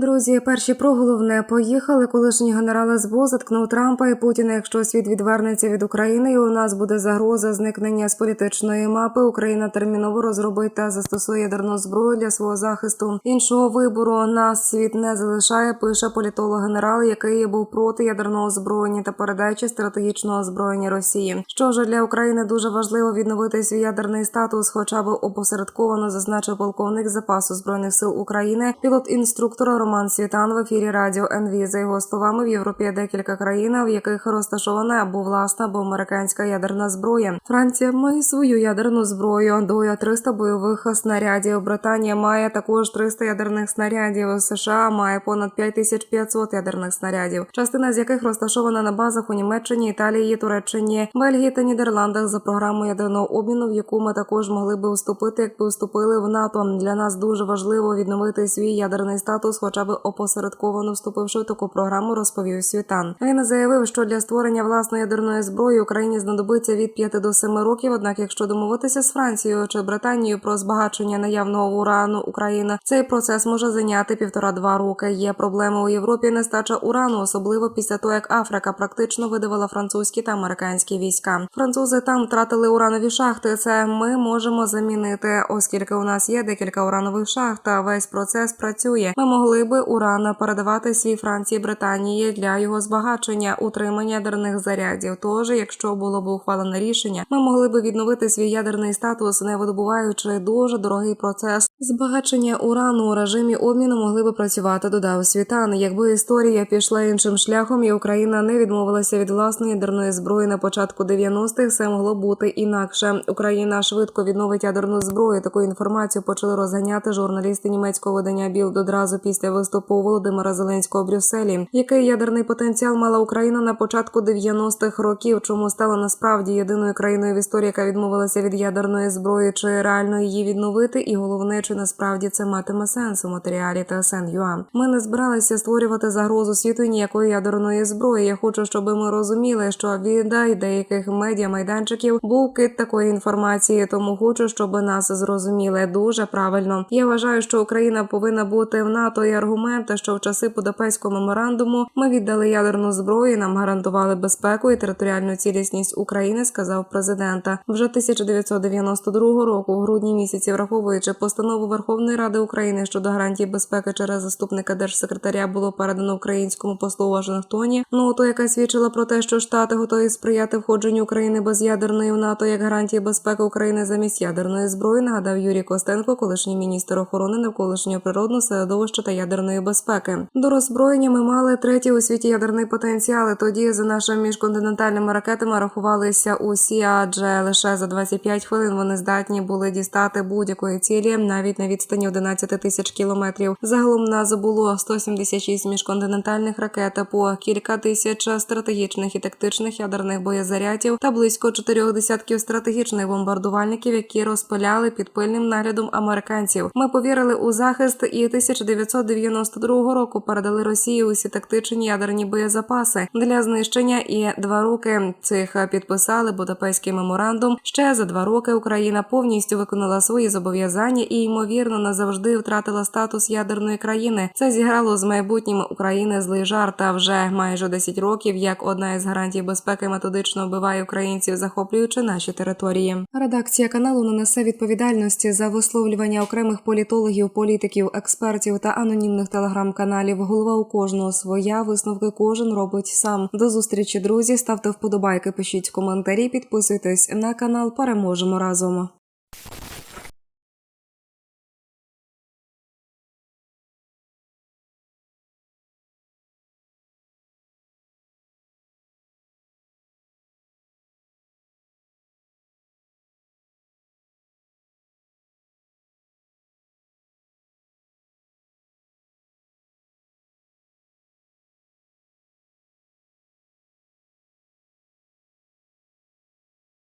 Друзі, перші про головне поїхали. Колишній генерал СБУ заткнув Трампа і Путіна. Якщо світ відвернеться від України, і у нас буде загроза зникнення з політичної мапи. Україна терміново розробить та застосує ядерну зброю для свого захисту. Іншого вибору нас світ не залишає. Пише політолог генерал, який був проти ядерного озброєння та передачі стратегічного озброєння Росії. Що ж для України дуже важливо відновити свій ядерний статус, хоча б опосередковано зазначив полковник запасу збройних сил України, пілот-інструктор Роман Світан в ефірі радіо НВ. За його словами, в Європі є декілька країн, в яких розташована або власна, або американська ядерна зброя. Франція має свою ядерну зброю. Доя 300 бойових снарядів. Британія має також 300 ядерних снарядів. США має понад 5500 ядерних снарядів, частина з яких розташована на базах у Німеччині, Італії, Туреччині, Бельгії та Нідерландах за програмою ядерного обміну, в яку ми також могли би вступити, якби вступили в НАТО. Для нас дуже важливо відновити свій ядерний статус, хоча б опосередковано вступивши в таку програму, розповів Світан. Він заявив, що для створення власної ядерної зброї Україні знадобиться від 5 до 7 років. Однак, якщо домовитися з Францією чи Британією про збагачення наявного урану України, цей процес може зайняти півтора-два роки. Є проблеми у Європі нестача урану, особливо після того, як Африка практично видавила французькі та американські війська. Французи там втратили уранові шахти. Це ми можемо замінити, оскільки у нас є декілька уранових шахт. Та весь процес працює. Ми могли би уран передавати свій Франції Британії для його збагачення, утримання ядерних зарядів. Тож, якщо було б ухвалене рішення, ми могли би відновити свій ядерний статус, не видобуваючи дуже дорогий процес збагачення урану у режимі обміну могли би працювати. Додав світан. Якби історія пішла іншим шляхом, і Україна не відмовилася від власної ядерної зброї на початку 90-х, все могло бути інакше. Україна швидко відновить ядерну зброю. Таку інформацію почали розганяти журналісти німецького видання Білд одразу після виступу Володимира Зеленського в Брюсселі. Який ядерний потенціал мала Україна на початку 90-х років? Чому стала насправді єдиною країною в історії, яка відмовилася від ядерної зброї, чи реально її відновити? І головне, чи насправді це матиме сенс у матеріалі та Юа. Ми не збиралися створювати загрозу світу ніякої ядерної зброї. Я хочу, щоб ми розуміли, що віддай деяких медіа майданчиків був кит такої інформації, тому хочу, щоб нас зрозуміли дуже правильно. Я вважаю, що Україна повинна бути в НАТО і аргументи, що в часи Будапештського меморандуму ми віддали ядерну зброю, і нам гарантували безпеку і територіальну цілісність України, сказав президента. Вже 1992 року, в грудні місяці, враховуючи постанову Верховної Ради України щодо гарантій безпеки через заступника держсекретаря, було передано українському послу Вашингтоні. Ноту, яка свідчила про те, що штати готові сприяти входженню України без ядерної в НАТО як гарантії безпеки України замість ядерної зброї. Нагадав Юрій Костенко, колишній міністр охорони навколишнього природного середовища та ядерної безпеки. До роззброєння ми мали третій у світі ядерний потенціал. і Тоді за нашими міжконтинентальними ракетами рахувалися усі, адже лише за 25 хвилин вони здатні були дістати будь-якої цілі, навіть на відстані 11 тисяч кілометрів. Загалом нас було 176 міжконтинентальних ракет, по кілька тисяч стратегічних і тактичних ядерних боєзарядів та близько чотирьох десятків стратегічних бомбардувальників, які розпиляли під пильним наглядом американців. Ми повірили у захист і 1992 року передали Росії усі тактичні ядерні боєзапаси для знищення. І два роки цих підписали Будапештський меморандум. Ще за два роки Україна повністю виконала свої зобов'язання і ймовірно назавжди втратила статус ядерної країни. Це зіграло з майбутнім України злий жарт. Та вже майже 10 років, як одна із гарантій безпеки методично вбиває українців, захоплюючи наші території. Редакція каналу не несе відповідальності за висловлювання окремих політологів, політиків, експертів та анонімних телеграм-каналів. Голова у кожного своя висновки кожен робить сам. До зустрічі, друзі. Ставте вподобайки, пишіть коментарі, підписуйтесь на канал. Переможемо разом.